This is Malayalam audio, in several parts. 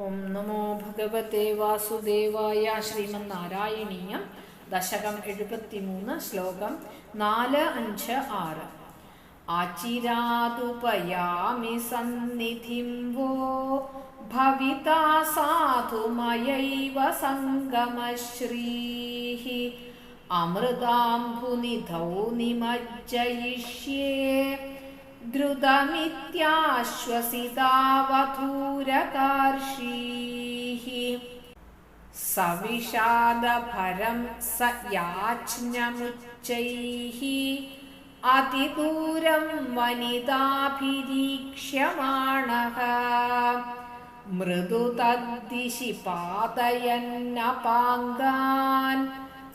ഓം നമോ ഭഗവത്തെ വാസുദേവായ ശ്രീമന്നാരായണീയം ദശകം എഴുപത്തിമൂന്ന് ശ്ലോകം നാല് അഞ്ച് ആറ്. ആചിരാതുപയാമി സന്നിധിം വോ ഭവിതാ സാധുമയൈവ സംഗമശ്രീः അമൃതാംബുനിധൗ നിമജ്ജയിഷ്യേ. ദ്രുതമിത്യാശ്വസിതാവധൂരകാർഷീः സവിഷാദഭരം സ യാജ്ഞമുച്ചൈः അതിദൂരം വനിതാഭിരീക്ഷ്യമാണः മൃദു തദ്ദിശി പാതയന്നപാങ്കാൻ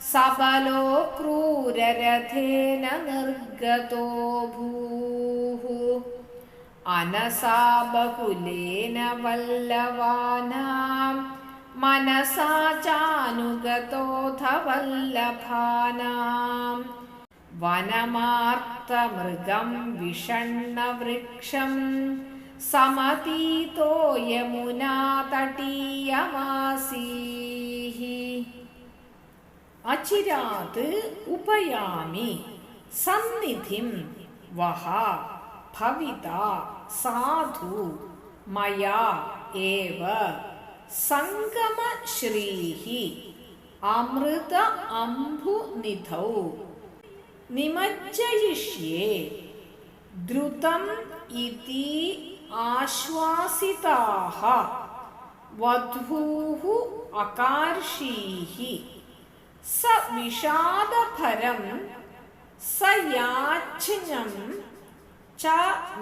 സബലോ ക്രൂരരഥേന നിർഗതോ ഭൂः അനസാ ബഹുലേന വല്ലവാനാം. മനസാ ചാനുഗതോധ വല്ലഭാനാം വനമാർത്തമൃഗം വിഷണ്ണവൃക്ഷം സമതീതോ യമുനാതടീയമാസീः അചിരാത് ഉപയാമി സന്നിധിം വഹ ഭവിത സാധു മയാ ഏവ സംഗമശ്രീഹി അമൃത അംബുനിധൗ നിമജ്ജയിഷ്യേ ദ്രുതം ഇതി ആശ്വാസിതാഹ വധൂഹു അകാർഷീः സ വിഷാദഭരം സ യാച്ഞം ച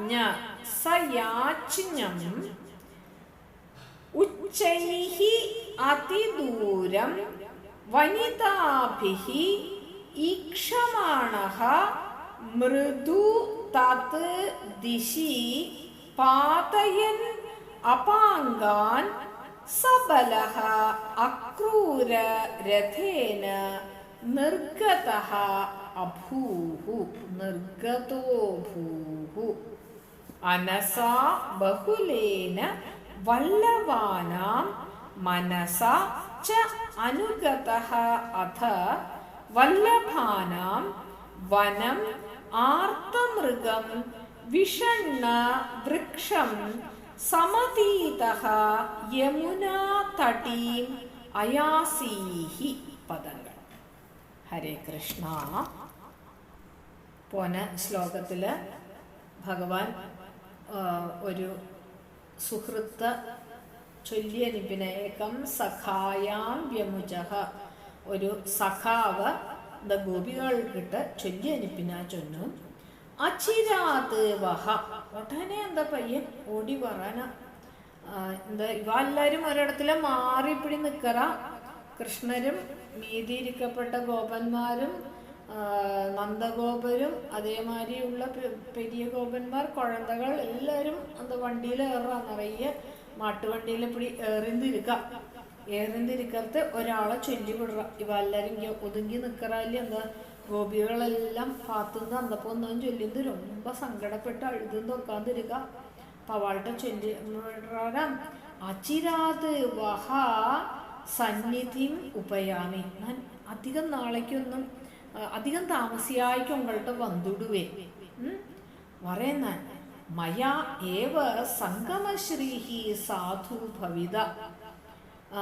ഞ സ യാച്ഞം ഉച്ചൈः അതിദൂരം വനിതാഭിः ഈക്ഷമാണः മൃദു തത് ദിശി പാതയൻ അപാങ്കാൻ സബലഃ അക്രൂര രഥേന നിർഗതഃ അഭൂഹു നിർഗതോ ഭൂഹു. അനസാ ബഹുലേന വല്ലവാനാം മനസാ ച അനുഗതഃ അഥ വല്ലഭാനാം വനം ആർത്തമൃഗം വിഷണ്ണ വൃക്ഷം സമതീതഃ യമുനാ തടീം അയാസീഹി പദങ്ങൾ. ഹരേ കൃഷ്ണ. പോന ശ്ലോകത്തിൽ ഭഗവാൻ ഒരു സുഹൃത്ത് ചൊല്ലിയ നിപിനേകം സഖായാം വ്യമുജഹ ഒരു സഖാവ് ദ ചൊല്ലിയ നിപ്പിന ചൊന്നു. ഉടനെ എന്താ പയ്യൻ? ഓടി വറാന എന്താ ഇവ എല്ലാരും ഒരിടത്തിൽ മാറിപ്പിടി നിക്കറ. കൃഷ്ണരും മീതിയിരിക്കപ്പെട്ട ഗോപന്മാരും നന്ദഗോപരും അതേമാതിരിയുള്ള പെരിയ ഗോപന്മാർ കുഴന്തകൾ എല്ലാരും അത് വണ്ടിയിൽ ഏറ. നിറയെ മാട്ടുവണ്ടിയിൽ ഇപ്പിടി ഏറിന്തിരിക്ക. ഏറിന്തിരിക്കത്ത് ഒരാളെ ചൊല്ലിവിടുക ഇവ എല്ലാരും ഒതുങ്ങി നിക്കറല്ലേ എന്താ? ഗോപികളെല്ലാം കാത്തുനിന്ന് അന്നപ്പോൾ ഒന്നും ചൊല്ലിന്ന് രൊമ്പ സങ്കടപ്പെട്ട് അഴുതുന്ന് ഉക്കാന്നിരിക്ക പവാൾട്ട ചൊല്ലി അച്ചിരാത് വഹ സന്നിധി ഉപയാമി. ഞാൻ അധികം നാളേക്കൊന്നും അധികം താമസിയായിക്ക് ഉങ്ങൾട്ട് വന്നിടുവേ പറയുന്ന മയാ ഏവ സംഗമശ്രീഹി സാധു ഭവിത. ആ,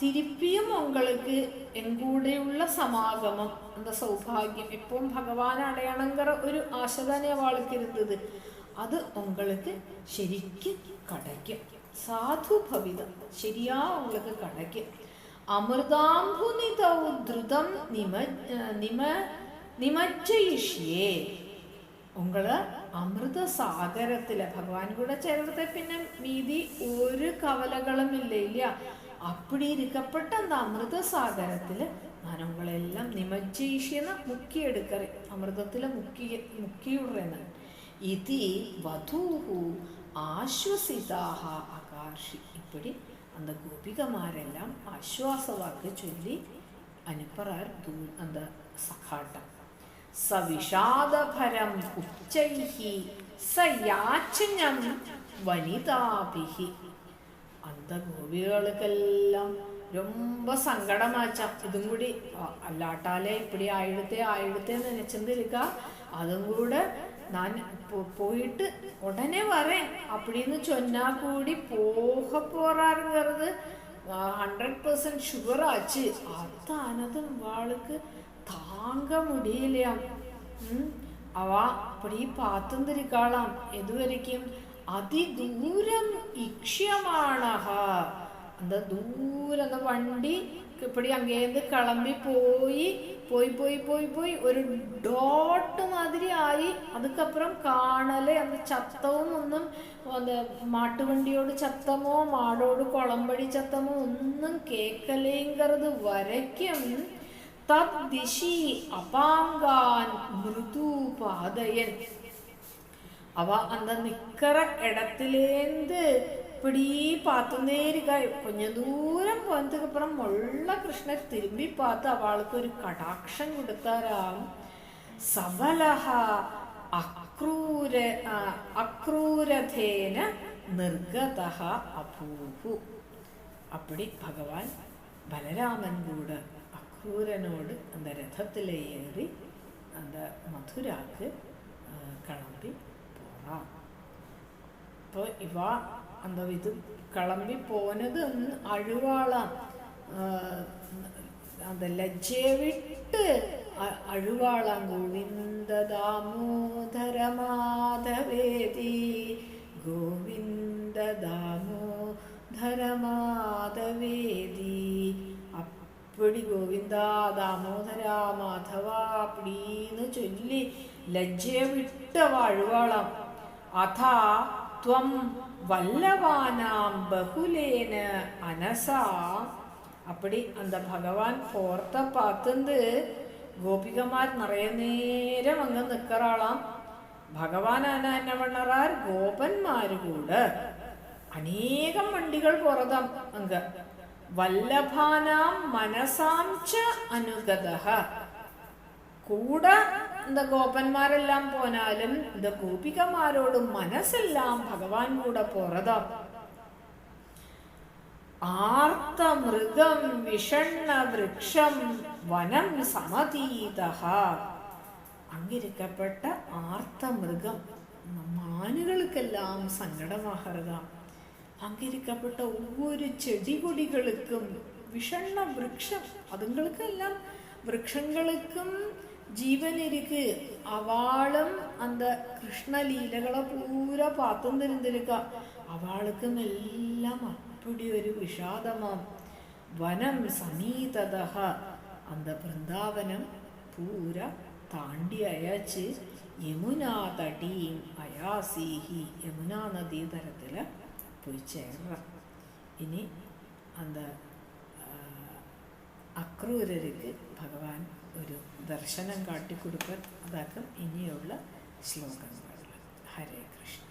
തിരുപ്പിയും உங்களுக்கு എങ്കൂടെയുള്ള സമാഗമം എന്താ സൗഭാഗ്യം എപ്പോഴും ഭഗവാൻ അടയണങ്കര ഒരു ആശ തന്നെ അവൾക്ക് ഇരുന്നത് അത് உங்களுக்கு ശരിക്കും കടയ്ക്കും സാധു ഭവിതം ശരിയാ உங்களுக்கு കടയ്ക്കും അമൃതാംബുനിതൗ ദ്രുതം നിമ നിമ നിമജ്ജയിഷ്യേ ഉങ്ങള് അമൃത സാഗരത്തില് ഭഗവാൻ കൂടെ ചേർത്ത് പിന്നെ മീതി ഒരു കവലകളും ഇല്ല ഇല്ല അപ്പടി ഇരിക്കപ്പെട്ട அந்த അമൃത സാഗരത്തില് ഞാൻ ഉങ്ങളെല്ലാം നിമജ്ജയിഷ്യെന്ന് മുക്കിയെടുക്കറി അമൃതത്തില് മുക്കി മുക്കിയുടറേന്ന് ഇതി വധൂഹു ആശ്വസിതാഹ ആകാർഷി ഇപ്പടി அந்த கோபிகமாரெல்லாம் ஆஸ்வாசவாக்கு சொல்லி அனுப்புறார் தூ அந்த சகாட்டம் സവിഷാദഭരം ഉച്ചൈഃ സ യാച്ഞം വനിതാഭിः அந்த ഗോപികൾക്കെല്ലാം ரொம்ப சங்கடமாச்சாம் இதும் கூடி அ- அல்லாட்டாலே இப்படி ஆயிடுத்தே ஆயிடுத்தேன்னு நினைச்சிருந்திருக்கா അതും കൂടെ ഞാൻ പോ- പോയിട്ട് ഉടനെ വരേൻ அப்படின்னு சொன்னா கூடி போக போறாருங்கிறது ஹண்ட்ரட் பர்சன்ட் சுகர் ஆச்சு அதானதும் வாளுக்கு தாங்க முடியலையாம் ഉം. അവ അപ്പടി പാത്തുന്നിരിക്കാളാം എതുവരയ്ക്കും അതിദൂരം ഇക്ഷ്യമാണഹ அந்த தூரம் அந்த வண்டி இப்படி அங்கேருந்து கிளம்பி போய் போய் போய் போய் போய் ஒரு ഡോട്ട് മാതിരി ആയി അതുക്കപ്പുറം കാണല് அந்த ചത്തവും ഒന്നും அந்த മാട്ടുവണ്ടിയോട് ചത്തമോ മാടോട് കുളമ്പടി ചത്തമോ ഒന്നും കേക്കലേങ്കറത് വരയ്ക്കും തദ്ദിശി അപാങ്കാൻ മൃദു അവ അന്ത നിക്കറ ഇടത്തിലേന്ത് ഇപ്പടി പാത്തുന്നേരുക. കൊഞ്ഞ ദൂരം പോനത്തക്കപ്പുറം മുള്ള കൃഷ്ണൻ തിരുമ്പി പാത്ത് അവൾക്ക് ഒരു കടാക്ഷം കൊടുത്താരാം. സബലഹ അക്രൂര അക്രൂരധേന നിർഗത അഭൂഹു അപ്പടി ഭഗവാൻ ബലരാമൻ കൂടെ അക്രൂരനോട് അന്ത രഥത്തിലേറി അന്ത മധുരാക്ക് കളമ്പി ரதத்தில் ஏறி அந்த மதுராக்கு ஆ, கிளம்பி போகிறான் അപ്പോൾ ഇവ എന്താ ഇത് കിളമ്പി പോനത് ഒന്ന് അഴുവാളാം ആ, അത് ലജ്ജയെ വിട്ട് അ- അഴുവാളാം ഗോവിന്ദ ദാമോദര മാധവേദി ഗോവിന്ദ ദാമോദര മാധവേദി அப்படி கோவிந்தா தாமோதரா மாதவா அப்படின்னு சொல்லி ലജ്ജയെ വിട്ട് വാഴുവാളാം അഥാ ത്വം വല്ലവാനാം ബഹുലേന അനസാ அப்படி அந்த பகவான் போர்த்த பார்த்துந்து கோபிகமார் நிறைய நேரம் அங்க நிற்கிறாளாம் ഭഗവാൻ ആന എന്നെ വണ്ണറാർ ഗോപന്മാര് കൂടെ അനേകം വണ്ടികൾ പുറതാം അങ്ക വല്ലഭാനാം മനസാം ച അനുഗതഃ കൂടെ இந்த ഗോപന്മാരെല്ലാം പോനാലും இந்த ഗോപികമാരോട് മനസ്സെല്ലാം ഭഗവാൻ കൂടെ പുറതാം ആർത്തമൃഗം വിഷണ്ണ വൃക്ഷം വനം സമതീത അങ്ങിരിക്കപ്പെട്ട ആർത്തമൃഗം മാനുകൾക്കെല്ലാം സങ്കടമാകരുതാം അങ്ങിരിക്കപ്പെട്ട ஒவ்வொரு செடி கொடிகளுக்கும் விஷண்ண விருட்சம் அதுங்களுக்கெல்லாம் விருட்சங்களுக்கும் ജീവനിരിക്ക് അവളും അന്ത കൃഷ്ണലീലകളെ പൂര പാത്തം തിരുന്തിരിക്ക. അവൾക്കും എല്ലാം അപ്പടി ഒരു വിഷാദമാം. വനം സമീതത അന്ത വൃന്ദാവനം പൂര താണ്ടി അയച്ച് യമുനാ തടീം അയാസീഹി. യമുനാ നദീതരത്തിൽ പോയി ചേർന്ന. ഇനി അന്ത അക്രൂരർക്ക് ഭഗവാൻ ഒരു ദർശനം കാട്ടിക്കൊടുക്കാൻ അതാക്കും ഇനിയുള്ള ശ്ലോകങ്ങളിൽ ഹരേ കൃഷ്ണ.